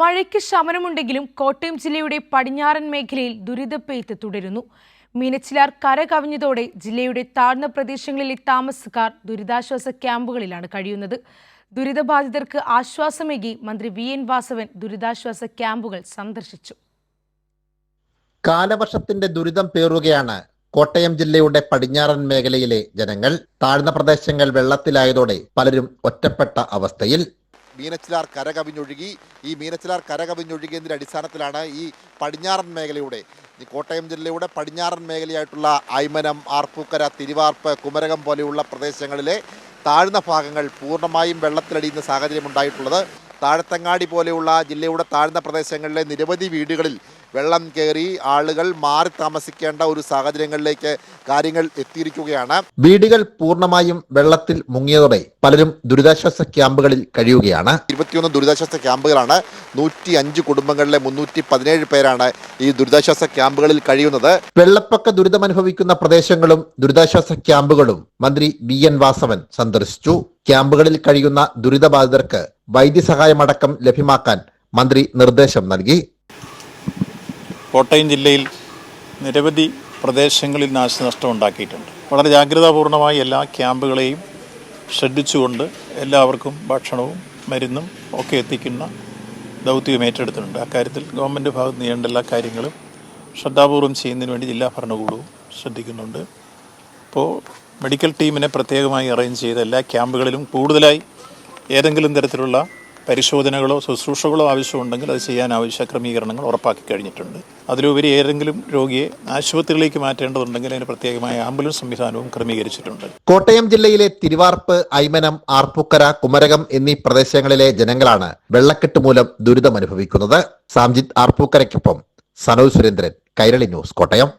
മഴയ്ക്ക് ശമനമുണ്ടെങ്കിലും കോട്ടയം ജില്ലയുടെ പടിഞ്ഞാറൻ മേഖലയിൽ ദുരിതപ്പെയ്ത്ത് തുടരുന്നു. മീനച്ചിലാർ കര കവിഞ്ഞതോടെ ജില്ലയുടെ താഴ്ന്ന പ്രദേശങ്ങളിലെ താമസക്കാർ ദുരിതാശ്വാസ ക്യാമ്പുകളിലാണ് കഴിയുന്നത്. ദുരിതബാധിതർക്ക് ആശ്വാസമേകി മന്ത്രി വി. എൻ. വാസവൻ ദുരിതാശ്വാസ ക്യാമ്പുകൾ സന്ദർശിച്ചു. കാലവർഷത്തിന്റെ ദുരിതം പേറുകയാണ് കോട്ടയം ജില്ലയുടെ പടിഞ്ഞാറൻ മേഖലയിലെ ജനങ്ങൾ. താഴ്ന്ന പ്രദേശങ്ങൾ വെള്ളത്തിലായതോടെ പലരും ഒറ്റപ്പെട്ട അവസ്ഥയിൽ മീനച്ചിലാർ കരകവിഞ്ഞൊഴുകി. ഈ മീനച്ചിലാർ കരകവിഞ്ഞൊഴുകിയതിന്റെ അടിസ്ഥാനത്തിലാണ് ഈ പടിഞ്ഞാറൻ മേഖലയുടെ കോട്ടയം ജില്ലയുടെ പടിഞ്ഞാറൻ മേഖലയായിട്ടുള്ള അയ്മനം ആർപ്പൂക്കര തിരുവാർപ്പ് കുമരകം പോലെയുള്ള പ്രദേശങ്ങളിലെ താഴ്ന്ന ഭാഗങ്ങൾ പൂർണമായും വെള്ളത്തിലടിയുന്ന സാഹചര്യം ഉണ്ടായിട്ടുള്ളത്. താഴത്തങ്ങാടി പോലെയുള്ള ജില്ലയുടെ താഴ്ന്ന പ്രദേശങ്ങളിലെ നിരവധി വീടുകളിൽ വെള്ളം കയറി ആളുകൾ മാറി താമസിക്കേണ്ട ഒരു സാഹചര്യങ്ങളിലേക്ക് കാര്യങ്ങൾ എത്തിയിരിക്കുകയാണ്. വീടുകൾ പൂർണമായും വെള്ളത്തിൽ മുങ്ങിയതോടെ പലരും ദുരിതാശ്വാസ ക്യാമ്പുകളിൽ കഴിയുകയാണ്. ഇരുപത്തിയൊന്ന് ദുരിതാശ്വാസ ക്യാമ്പുകളാണ് നൂറ്റി അഞ്ച് കുടുംബങ്ങളിലെ മുന്നൂറ്റി പതിനേഴ് പേരാണ് ഈ ദുരിതാശ്വാസ ക്യാമ്പുകളിൽ കഴിയുന്നത്. വെള്ളപ്പൊക്ക ദുരിതമനുഭവിക്കുന്ന പ്രദേശങ്ങളും ദുരിതാശ്വാസ ക്യാമ്പുകളും മന്ത്രി വി എൻ വാസവൻ സന്ദർശിച്ചു. ക്യാമ്പുകളിൽ കഴിയുന്ന ദുരിതബാധിതർക്ക് വൈദ്യസഹായമടക്കം ലഭ്യമാക്കാൻ മന്ത്രി നിർദ്ദേശം നൽകി. കോട്ടയം ജില്ലയിൽ നിരവധി പ്രദേശങ്ങളിൽ നാശനഷ്ടം ഉണ്ടാക്കിയിട്ടുണ്ട് വളരെ ജാഗ്രതാപൂർണമായി എല്ലാ ക്യാമ്പുകളെയും ശ്രദ്ധിച്ചുകൊണ്ട് എല്ലാവർക്കും ഭക്ഷണവും മരുന്നും ഒക്കെ എത്തിക്കുന്ന ദൗത്യം ഏറ്റെടുത്തിട്ടുണ്ട്. അക്കാര്യത്തിൽ ഗവൺമെന്റ് ഭാഗത്ത് ചെയ്യേണ്ട എല്ലാ കാര്യങ്ങളും ശ്രദ്ധാപൂർവം ചെയ്യുന്നതിന് വേണ്ടി ജില്ലാ ഭരണകൂടവും ശ്രദ്ധിക്കുന്നുണ്ട്. അപ്പോൾ മെഡിക്കൽ ടീമിനെ പ്രത്യേകമായി അറേഞ്ച് ചെയ്ത് എല്ലാ ക്യാമ്പുകളിലും കൂടുതലായി ഏതെങ്കിലും തരത്തിലുള്ള പരിശോധനകളോ ശുശ്രൂഷകളോ ആവശ്യമുണ്ടെങ്കിൽ അത് ചെയ്യാൻ ആവശ്യ ക്രമീകരണങ്ങൾ ഉറപ്പാക്കി കഴിഞ്ഞിട്ടുണ്ട്. അതിലുപരി ഏതെങ്കിലും രോഗിയെ ആശുപത്രിയിലേക്ക് മാറ്റേണ്ടതുണ്ടെങ്കിൽ അതിന് പ്രത്യേകമായ ആംബുലൻസ് സംവിധാനവും ക്രമീകരിച്ചിട്ടുണ്ട്. കോട്ടയം ജില്ലയിലെ തിരുവാർപ്പ് ഐമനം ആർപ്പുക്കര കുമരകം എന്നീ പ്രദേശങ്ങളിലെ ജനങ്ങളാണ് വെള്ളക്കെട്ട് മൂലം ദുരിതമനുഭവിക്കുന്നത്. സാംജിത് ആർപ്പൂക്കരയ്ക്കൊപ്പം സനോജ് സുരേന്ദ്രൻ കൈരളി ന്യൂസ് കോട്ടയം.